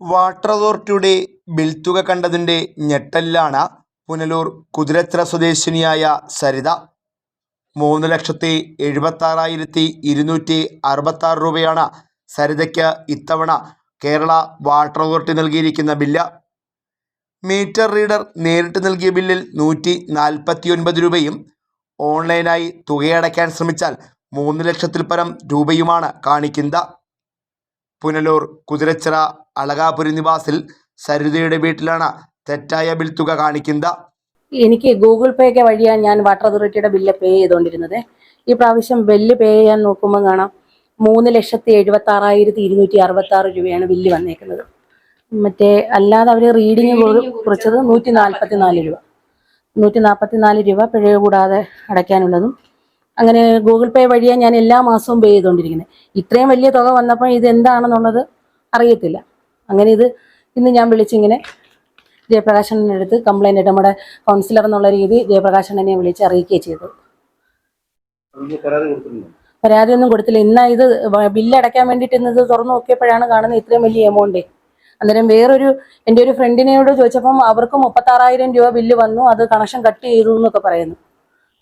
Water അതോറിറ്റിയുടെ bill തുക കണ്ടതിന്റെ ഞെട്ടലിലാണ് പുനലൂർ കുതിരത്ര സ്വദേശിനിയായ സരിത. മൂന്ന് ലക്ഷത്തി എഴുപത്താറായിരത്തി ഇരുന്നൂറ്റി അറുപത്താറ് രൂപയാണ് സരിതയ്ക്ക് ഇത്തവണ കേരള വാട്ടർ അതോറിറ്റി നൽകിയിരിക്കുന്ന ബില്ല്. മീറ്റർ റീഡർ നേരിട്ട് നൽകിയ ബില്ലിൽ നൂറ്റി നാൽപ്പത്തി ഒൻപത് രൂപയും ഓൺലൈനായി തുകയടയ്ക്കാൻ ശ്രമിച്ചാൽ മൂന്ന് ലക്ഷത്തിൽ പരം രൂപയുമാണ് കാണിക്കുന്നത്. പുനലൂർ കുതിരച്ചിറ അളകാപുരി നിവാസിൽ സരിതയുടെ വീട്ടിലാണ് തെറ്റായ ബിൽ തുക കാണിക്കുന്നത്. എനിക്ക് ഗൂഗിൾ പേ വഴിയാണ് ഞാൻ വാട്ടർ അതോറിറ്റിയുടെ ബില്ല് പേ ചെയ്തുകൊണ്ടിരുന്നത് ഈ പ്രാവശ്യം ബില്ല് പേ ചെയ്യാൻ നോക്കുമ്പോൾ കാണാം മൂന്ന് ലക്ഷത്തി എഴുപത്തി ആറായിരത്തി ഇരുന്നൂറ്റി അറുപത്തി ആറ് രൂപയാണ് ബില്ല് വന്നേക്കുന്നത്. മറ്റേ അല്ലാതെ അവർ റീഡിങ് കുറിച്ചത് നൂറ്റി നാൽപ്പത്തി നാല് രൂപ. നൂറ്റി നാൽപ്പത്തി നാല് രൂപ പിഴ കൂടാതെ അടയ്ക്കാനുള്ളതും അങ്ങനെ ഗൂഗിൾ പേ വഴിയാണ് ഞാൻ എല്ലാ മാസവും പേ ചെയ്തുകൊണ്ടിരിക്കുന്നത് ഇത്രയും വലിയ തുക വന്നപ്പോൾ ഇത് എന്താണെന്നുള്ളത് അറിയത്തില്ല. അങ്ങനെ ഇത് ഇന്ന് ഞാൻ വിളിച്ചിങ്ങനെ ജയപ്രകാശന്റെ അടുത്ത് കംപ്ലൈന്റ് ആയിട്ട് നമ്മുടെ കൗൺസിലർ എന്നുള്ള രീതി ജയപ്രകാശനെ വിളിച്ച് അറിയിക്കുകയും ചെയ്തു. പരാതിയൊന്നും കൊടുത്തില്ല. ഇന്നാ ഇത് ബില്ല് അടയ്ക്കാൻ വേണ്ടിയിട്ട് ഇന്ന് ഇത് തുറന്നു നോക്കിയപ്പോഴാണ് കാണുന്നത് ഇത്രയും വലിയ എമൗണ്ട് അന്നേരം വേറൊരു എന്റെ ഒരു ഫ്രണ്ടിനോട് ചോദിച്ചപ്പം അവർക്ക് മുപ്പത്താറായിരം രൂപ ബില്ല് വന്നു. അത് കണക്ഷൻ കട്ട് ചെയ്തു എന്നൊക്കെ പറയുന്നു.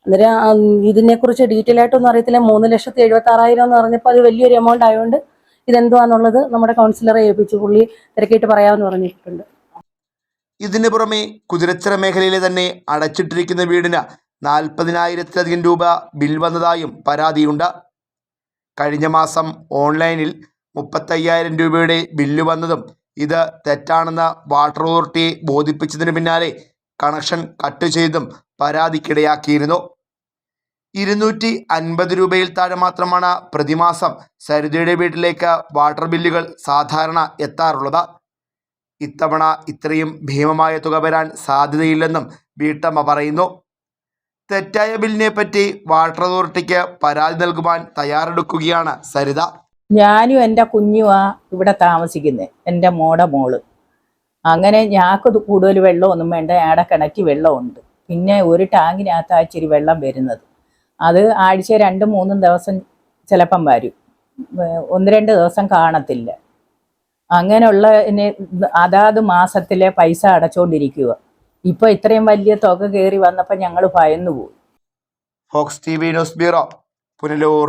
അന്നേരം ഇതിനെ ഇതിനെക്കുറിച്ച് ഡീറ്റെയിൽ ആയിട്ടൊന്നും അറിയത്തില്ല. മൂന്ന് ലക്ഷത്തി എഴുപത്തി ആറായിരം എന്ന് പറഞ്ഞപ്പോൾ അത് വലിയൊരു എമൗണ്ട് ആയതുകൊണ്ട് ഇതെന്തുവാന്നുള്ളത് നമ്മുടെ കൗൺസിലറെ ഏൽപ്പിച്ചു പുള്ളി തിരക്കിയിട്ട് പറയാമെന്ന് പറഞ്ഞിട്ടുണ്ട്. ഇതിന് പുറമെ കുതിരച്ചിറ മേഖലയിലെ തന്നെ അടച്ചിട്ടിരിക്കുന്ന വീടിന് നാൽപ്പതിനായിരത്തിലധികം രൂപ ബിൽ വന്നതായും പരാതിയുണ്ട്. കഴിഞ്ഞ മാസം ഓൺലൈനിൽ മുപ്പത്തയ്യായിരം രൂപയുടെ ബില്ല് വന്നതും ഇത് തെറ്റാണെന്ന് വാട്ടർ അതോറിറ്റിയെ ബോധിപ്പിച്ചതിന് പിന്നാലെ കണക്ഷൻ കട്ട് ചെയ്തും പരാതിക്കിടയാക്കിയിരുന്നു. ഇരുന്നൂറ്റി അൻപത് രൂപയിൽ താഴെ മാത്രമാണ് പ്രതിമാസം സരിതയുടെ വീട്ടിലേക്ക് വാട്ടർ ബില്ലുകൾ സാധാരണ എത്താറുള്ളത്. ഇത്തവണ ഇത്രയും ഭീമമായ തുക വരാൻ സാധ്യതയില്ലെന്നും വീട്ടമ്മ പറയുന്നു. തെറ്റായ ബില്ലിനെ പറ്റി വാട്ടർ അതോറിറ്റിക്ക് പരാതി നൽകുവാൻ തയ്യാറെടുക്കുകയാണ് സരിത. ഞാനും എന്റെ കുഞ്ഞുമാ ഇവിടെ താമസിക്കുന്നത് എന്റെ മോടെ മോൾ. അങ്ങനെ ഞങ്ങൾക്ക് കൂടുതൽ വെള്ളമൊന്നും വേണ്ട ഞങ്ങളുടെ കിണറ്റി വെള്ളമുണ്ട് പിന്നെ ഒരു ടാങ്കിനകത്ത് ഇച്ചിരി വെള്ളം വരുന്നത്. അത് ആഴ്ച രണ്ടും മൂന്നും ദിവസം ചിലപ്പം വരും. ഒന്ന് രണ്ട് ദിവസം കാണത്തില്ല. അങ്ങനെയുള്ള അതാത് മാസത്തിലെ പൈസ അടച്ചുകൊണ്ടിരിക്കുക ഇപ്പൊ ഇത്രയും വലിയ തുക കയറി വന്നപ്പോൾ ഞങ്ങൾ ഭയന്നു പോയി Fox T V news bureau Punalur.